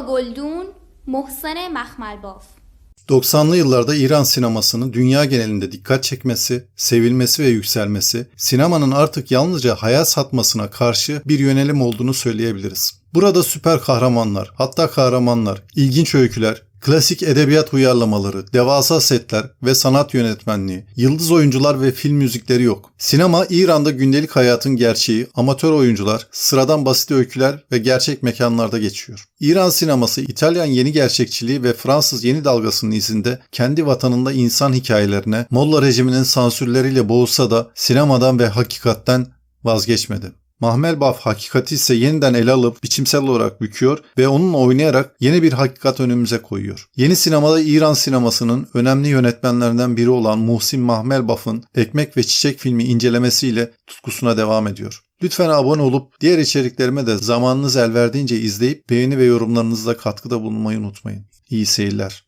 Gülgün Muhsane Mahmalbaf 90'lı yıllarda İran sinemasının dünya genelinde dikkat çekmesi, sevilmesi ve yükselmesi, sinemanın artık yalnızca hayal satmasına karşı bir yönelim olduğunu söyleyebiliriz. Burada süper kahramanlar, hatta kahramanlar, ilginç öyküler, klasik edebiyat uyarlamaları, devasa setler ve sanat yönetmenliği, yıldız oyuncular ve film müzikleri yok. Sinema İran'da gündelik hayatın gerçeği, amatör oyuncular, sıradan basit öyküler ve gerçek mekanlarda geçiyor. İran sineması İtalyan yeni gerçekçiliği ve Fransız yeni dalgasının izinde kendi vatanında insan hikayelerine, Molla rejiminin sansürleriyle boğulsa da sinemadan ve hakikatten vazgeçmedi. Mahmel Baf hakikati ise yeniden ele alıp biçimsel olarak büküyor ve onunla oynayarak yeni bir hakikat önümüze koyuyor. Yeni sinemada İran sinemasının önemli yönetmenlerinden biri olan Muhsin Mahmel Baf'ın Ekmek ve Çiçek filmi incelemesiyle tutkusuna devam ediyor. Lütfen abone olup diğer içeriklerime de zamanınız el verdiğince izleyip beğeni ve yorumlarınızla katkıda bulunmayı unutmayın. İyi seyirler.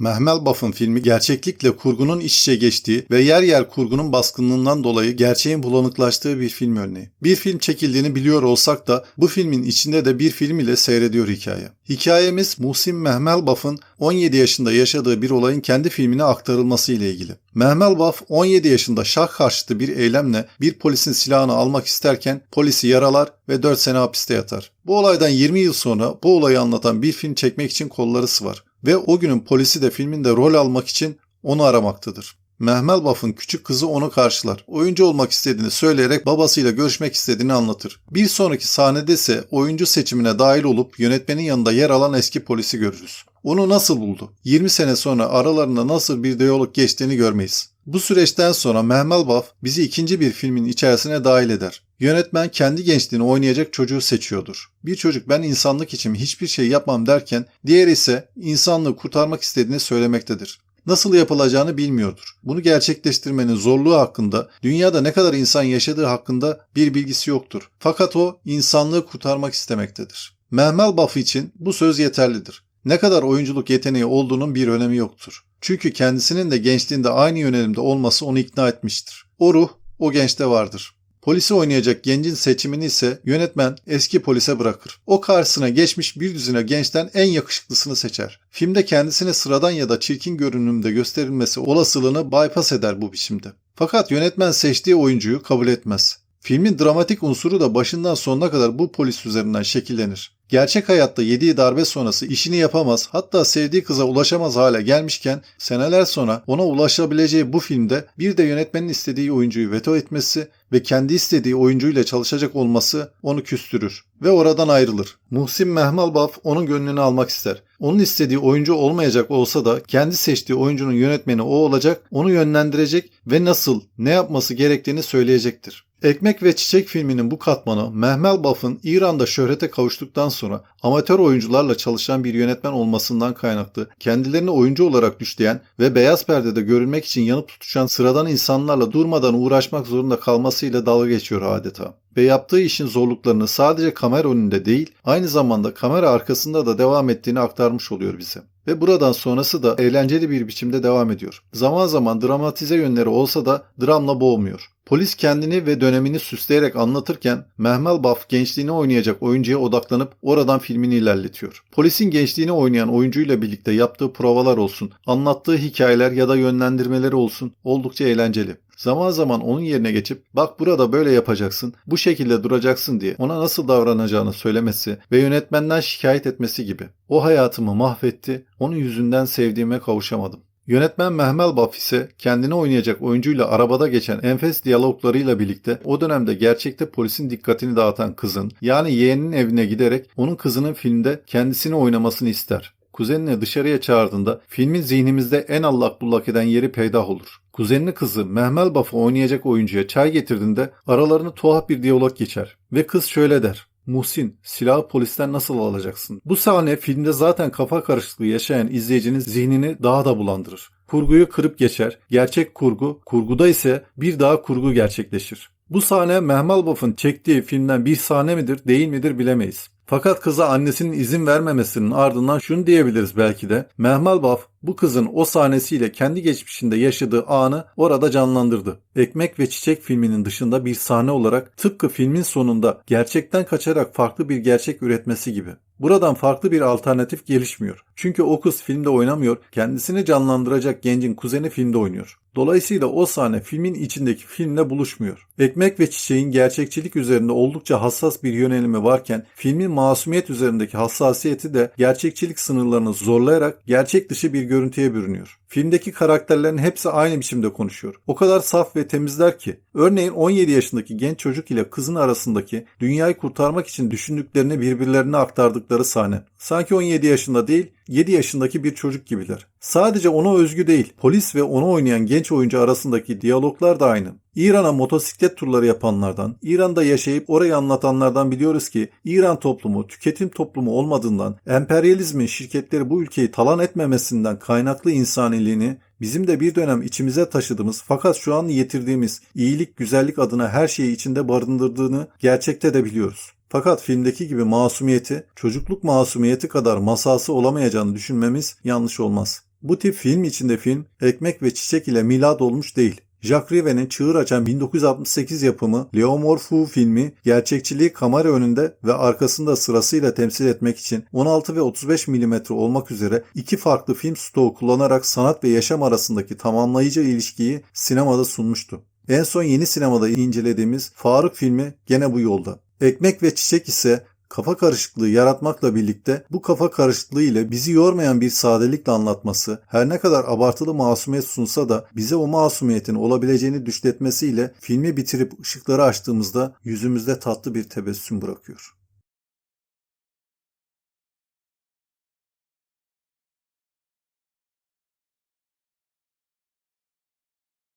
Mehmel Baf'ın filmi gerçeklikle kurgunun iç içe geçtiği ve yer yer kurgunun baskınlığından dolayı gerçeğin bulanıklaştığı bir film örneği. Bir film çekildiğini biliyor olsak da bu filmin içinde de bir film ile seyrediyor hikaye. Hikayemiz Muhsin Mehmel Baf'ın 17 yaşında yaşadığı bir olayın kendi filmine aktarılması ile ilgili. Mehmel Baf 17 yaşında şah karşıtı bir eylemle bir polisin silahını almak isterken polisi yaralar ve 4 sene hapiste yatar. Bu olaydan 20 yıl sonra bu olayı anlatan bir film çekmek için kolları sıvar ve o günün polisi de filminde rol almak için onu aramaktadır. Mehmel Baf'ın küçük kızı onu karşılar. Oyuncu olmak istediğini söyleyerek babasıyla görüşmek istediğini anlatır. Bir sonraki sahnede ise oyuncu seçimine dahil olup yönetmenin yanında yer alan eski polisi görürüz. Onu nasıl buldu? 20 sene sonra aralarında nasıl bir diyalog geçtiğini görmeyiz. Bu süreçten sonra Mehmel Baf bizi ikinci bir filmin içerisine dahil eder. Yönetmen kendi gençliğini oynayacak çocuğu seçiyordur. Bir çocuk ben insanlık için hiçbir şey yapmam derken diğer ise insanlığı kurtarmak istediğini söylemektedir. Nasıl yapılacağını bilmiyordur. Bunu gerçekleştirmenin zorluğu hakkında, dünyada ne kadar insan yaşadığı hakkında bir bilgisi yoktur. Fakat o insanlığı kurtarmak istemektedir. Mehmel Baf için bu söz yeterlidir. Ne kadar oyunculuk yeteneği olduğunun bir önemi yoktur. Çünkü kendisinin de gençliğinde aynı yönelimde olması onu ikna etmiştir. O ruh o gençte vardır. Polisi oynayacak gencin seçimini ise yönetmen eski polise bırakır. O karşısına geçmiş bir düzine gençten en yakışıklısını seçer. Filmde kendisine sıradan ya da çirkin görünümde gösterilmesi olasılığını bypass eder bu biçimde. Fakat yönetmen seçtiği oyuncuyu kabul etmez. Filmin dramatik unsuru da başından sonuna kadar bu polis üzerinden şekillenir. Gerçek hayatta yediği darbe sonrası işini yapamaz hatta sevdiği kıza ulaşamaz hale gelmişken seneler sonra ona ulaşabileceği bu filmde bir de yönetmenin istediği oyuncuyu veto etmesi ve kendi istediği oyuncuyla çalışacak olması onu küstürür ve oradan ayrılır. Muhsin Mehmal Baf onun gönlünü almak ister. Onun istediği oyuncu olmayacak olsa da kendi seçtiği oyuncunun yönetmeni o olacak, onu yönlendirecek ve nasıl, ne yapması gerektiğini söyleyecektir. Ekmek ve Çiçek filminin bu katmanı Mehmel Baf'ın İran'da şöhrete kavuştuktan sonra amatör oyuncularla çalışan bir yönetmen olmasından kaynaklı kendilerini oyuncu olarak düşleyen ve beyaz perdede görülmek için yanıp tutuşan sıradan insanlarla durmadan uğraşmak zorunda kalmasıyla dalga geçiyor adeta. Ve yaptığı işin zorluklarını sadece kamera önünde değil aynı zamanda kamera arkasında da devam ettiğini aktarmış oluyor bize. Ve buradan sonrası da eğlenceli bir biçimde devam ediyor. Zaman zaman dramatize yönleri olsa da dramla boğmuyor. Polis kendini ve dönemini süsleyerek anlatırken Mehmel Baf gençliğini oynayacak oyuncuya odaklanıp oradan filmini ilerletiyor. Polisin gençliğini oynayan oyuncuyla birlikte yaptığı provalar olsun, anlattığı hikayeler ya da yönlendirmeleri olsun oldukça eğlenceli. Zaman zaman onun yerine geçip bak burada böyle yapacaksın, bu şekilde duracaksın diye ona nasıl davranacağını söylemesi ve yönetmenden şikayet etmesi gibi. O hayatımı mahvetti, onun yüzünden sevdiğime kavuşamadım. Yönetmen Mehmel Baf ise kendini oynayacak oyuncuyla arabada geçen enfes diyaloglarıyla birlikte o dönemde gerçekte polisin dikkatini dağıtan kızın yani yeğeninin evine giderek onun kızının filmde kendisini oynamasını ister. Kuzenini dışarıya çağırdığında filmin zihnimizde en allak bullak eden yeri peydah olur. Kuzenini kızı Mehmel Baf'ı oynayacak oyuncuya çay getirdiğinde aralarını tuhaf bir diyalog geçer. Ve kız şöyle der. Muhsin, silahı polisten nasıl alacaksın? Bu sahne filmde zaten kafa karışıklığı yaşayan izleyicinin zihnini daha da bulandırır. Kurguyu kırıp geçer. Gerçek kurgu, kurguda ise bir daha kurgu gerçekleşir. Bu sahne Mehmal Baf'ın çektiği filmden bir sahne midir değil midir bilemeyiz. Fakat kıza annesinin izin vermemesinin ardından şunu diyebiliriz belki de. Mehmal Baf Bu kızın o sahnesiyle kendi geçmişinde yaşadığı anı orada canlandırdı. Ekmek ve Çiçek filminin dışında bir sahne olarak tıpkı filmin sonunda gerçekten kaçarak farklı bir gerçek üretmesi gibi. Buradan farklı bir alternatif gelişmiyor. Çünkü o kız filmde oynamıyor, kendisini canlandıracak gencin kuzeni filmde oynuyor. Dolayısıyla o sahne filmin içindeki filmle buluşmuyor. Ekmek ve Çiçeğin gerçekçilik üzerinde oldukça hassas bir yönelimi varken filmin masumiyet üzerindeki hassasiyeti de gerçekçilik sınırlarını zorlayarak gerçek dışı bir görüntüye bürünüyor. Filmdeki karakterlerin hepsi aynı biçimde konuşuyor. O kadar saf ve temizler ki. Örneğin 17 yaşındaki genç çocuk ile kızın arasındaki dünyayı kurtarmak için düşündüklerini birbirlerine aktardıkları sahne. Sanki 17 yaşında değil, 7 yaşındaki bir çocuk gibiler. Sadece ona özgü değil, polis ve onu oynayan genç oyuncu arasındaki diyaloglar da aynı. İran'a motosiklet turları yapanlardan, İran'da yaşayıp orayı anlatanlardan biliyoruz ki İran toplumu tüketim toplumu olmadığından, emperyalizmin şirketleri bu ülkeyi talan etmemesinden kaynaklı insaniliğini bizim de bir dönem içimize taşıdığımız fakat şu an yitirdiğimiz iyilik güzellik adına her şeyi içinde barındırdığını gerçekte de biliyoruz. Fakat filmdeki gibi masumiyeti, çocukluk masumiyeti kadar masası olamayacağını düşünmemiz yanlış olmaz. Bu tip film içinde film, ekmek ve çiçek ile milad olmuş değil. Jacques Rivet'in çığır açan 1968 yapımı Leo Morphew filmi gerçekçiliği kamera önünde ve arkasında sırasıyla temsil etmek için 16 ve 35 mm olmak üzere iki farklı film stoğu kullanarak sanat ve yaşam arasındaki tamamlayıcı ilişkiyi sinemada sunmuştu. En son yeni sinemada incelediğimiz Faruk filmi gene bu yolda. Ekmek ve Çiçek ise kafa karışıklığı yaratmakla birlikte bu kafa karışıklığı ile bizi yormayan bir sadelikle anlatması, her ne kadar abartılı masumiyet sunsa da bize o masumiyetin olabileceğini düşletmesiyle filmi bitirip ışıkları açtığımızda yüzümüzde tatlı bir tebessüm bırakıyor.